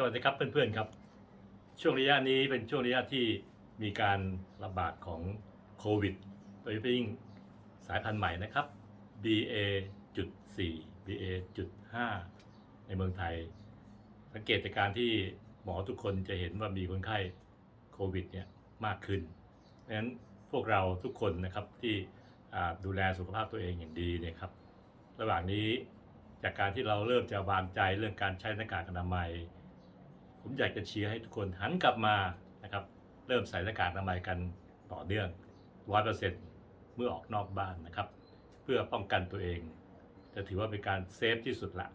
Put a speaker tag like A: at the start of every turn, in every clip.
A: สวัสดีครับเพื่อนๆครับ ช่วงระยะนี้เป็นช่วงระยะที่มีการระบาดของโควิดโดยเฉพาะยิ่งสายพันธุ์ใหม่นะครับ BA.4 BA.5 ในเมืองไทย สังเกตจากการที่หมอทุกคนจะเห็นว่ามีคนไข้โควิดเนี่ยมากขึ้นดังนั้นพวกเราทุกคนนะครับที่ดูแลสุขภาพตัวเองอย่างดีเนี่ยครับ ระหว่างนี้จากการที่เราเริ่มจะวางใจเรื่องการใช้หน้ากากอนามัย ผมอยากจะเชียร์ให้ทุกคนหันกลับมานะครับ เริ่มใส่หน้ากากอนามัยกันต่อเนื่องร้อยเปอร์เซ็นต์เมื่อออกนอกบ้านนะครับ เพื่อป้องกันตัวเอง จะถือว่าเป็นการเซฟที่สุดละ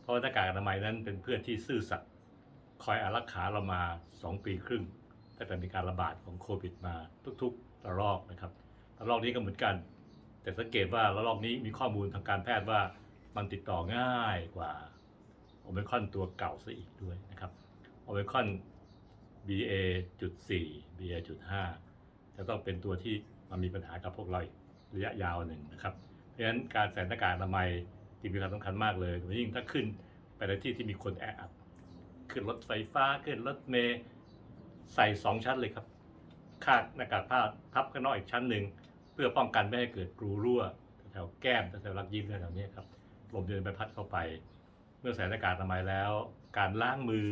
A: เพราะหน้ากากอนามัยนั้นเป็นเพื่อนที่ซื่อสัตย์คอยอารักขาเรามา 2 ปีครึ่งตั้งแต่มีการระบาดของโควิดมาทุกๆระลอกนะครับระลอกนี้ก็เหมือนกัน แต่สังเกตว่าระลอกนี้มีข้อมูลทางการแพทย์ว่ามันติดต่อง่ายกว่าโอมิครอนตัวเก่าซะอีกด้วยนะครับ โอมิคอน BA.4 BA.5 จะต้องเป็นตัวที่มันมีปัญหากับพวกเราอีกระยะยาวหนึ่งนะครับ เพราะฉะนั้นการใส่หน้ากากอนามัยจึงมีความสำคัญมากเลยโดยยิ่งถ้าขึ้นไปในที่ที่มีคนแออัดขึ้นรถไฟฟ้าขึ้นรถเมล์ใส่สองชั้นเลยครับคาดหน้ากากผ้าทับข้างนอกอีกชั้นหนึ่งเพื่อป้องกันไม่ให้เกิดรูรั่วแถวแก้มแถวรักยิ้มแถวนี้ครับลมเดินไปพัดเข้าไป เมื่อใส่หน้ากากอนามัยแล้ว การล้างมือ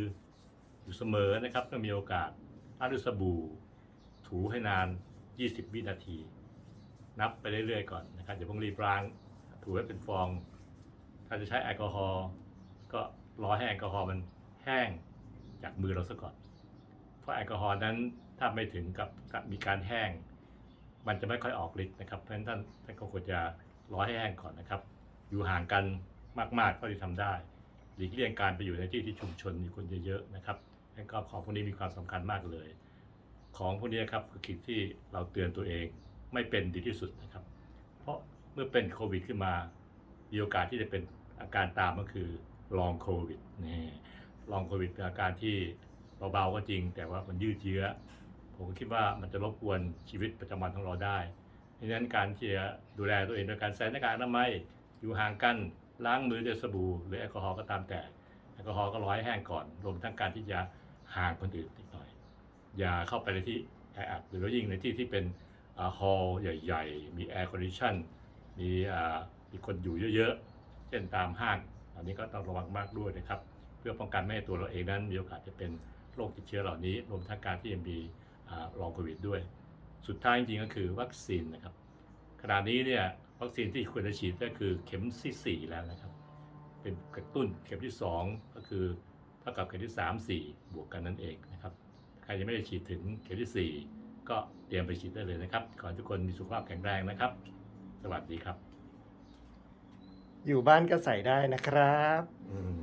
A: อยู่เสมอนะครับถ้ามีโอกาสล้างด้วยสบู่ ถูให้นาน 20 วินาที นับไปเรื่อยๆก่อนนะครับอย่าเพิ่งรีบล้าง ถูให้เป็นฟอง ถ้าจะใช้แอลกอฮอล์ก็รอให้แอลกอฮอล์มันแห้งจากมือเราซะก่อน เพราะแอลกอฮอล์นั้นถ้าไม่ถึงกับมีการแห้ง มันจะไม่ค่อยออกฤทธิ์นะครับ เพราะฉะนั้นท่านท่านก็ควรจะรอให้แห้งก่อนนะครับ อยู่ห่างกันมากๆเท่าที่ทำได้ หลีกเลี่ยงการไปอยู่ในที่ที่ชุมชนมีคนเยอะๆนะครับ นั่นก็ของพวกนี้มีความสำคัญมากเลย ของพวกนี้ครับคือสิ่งที่เราเตือนตัวเองไม่เป็นดีที่สุดนะครับ เพราะเมื่อเป็นโควิดขึ้นมา มีโอกาสที่จะเป็นอาการตามก็คือลองโควิดนี่ลองโควิดเป็นอาการที่เบาๆก็จริง แต่ว่ามันยืดเยื้อ ผมคิดว่ามันจะรบกวนชีวิตประจำวันของเราได้ดังนั้นการที่จะดูแลตัวเองโดยการใส่หน้ากากอนามัยอยู่ห่างกันล้างมือด้วยสบู่หรือแอลกอฮอล์ก็ตามแต่แอลกอฮอล์ก็ร้อยแห้งก่อน รวมทั้งการที่จะ ห่างคนอื่นอีกหน่อย อย่าเข้าไปในที่แออัดหรือยิ่งในที่ที่เป็นฮอลล์ใหญ่ ๆ มีแอร์คอนดิชันมีมีคนอยู่เยอะๆ เช่นตามห้าง อันนี้ก็ต้องระวังมากด้วยนะครับ เพื่อป้องกันไม่ให้ตัวเราเองนั้นมีโอกาสจะเป็นโรคติดเชื้อเหล่านี้ รวมทั้งการที่ยังมีลองโควิดด้วย สุดท้ายจริงๆก็คือวัคซีนนะครับ ขณะนี้เนี่ยวัคซีนที่ควรจะฉีดก็คือเข็มที่สี่แล้วนะครับ เป็นกระตุ้นเข็มที่สองก็คือ เท่ากับเข็มที่สามสี่บวกกันนั่นเองนะครับใครยังไม่ได้ฉีดถึงเข็มที่ 4 ก็เตรียมไปฉีดได้เลยนะครับ ขอให้ทุกคนมีสุขภาพแข็งแรงนะครับ สวัสดีครับ
B: อยู่บ้านก็ใส่ได้นะครับ
A: อืม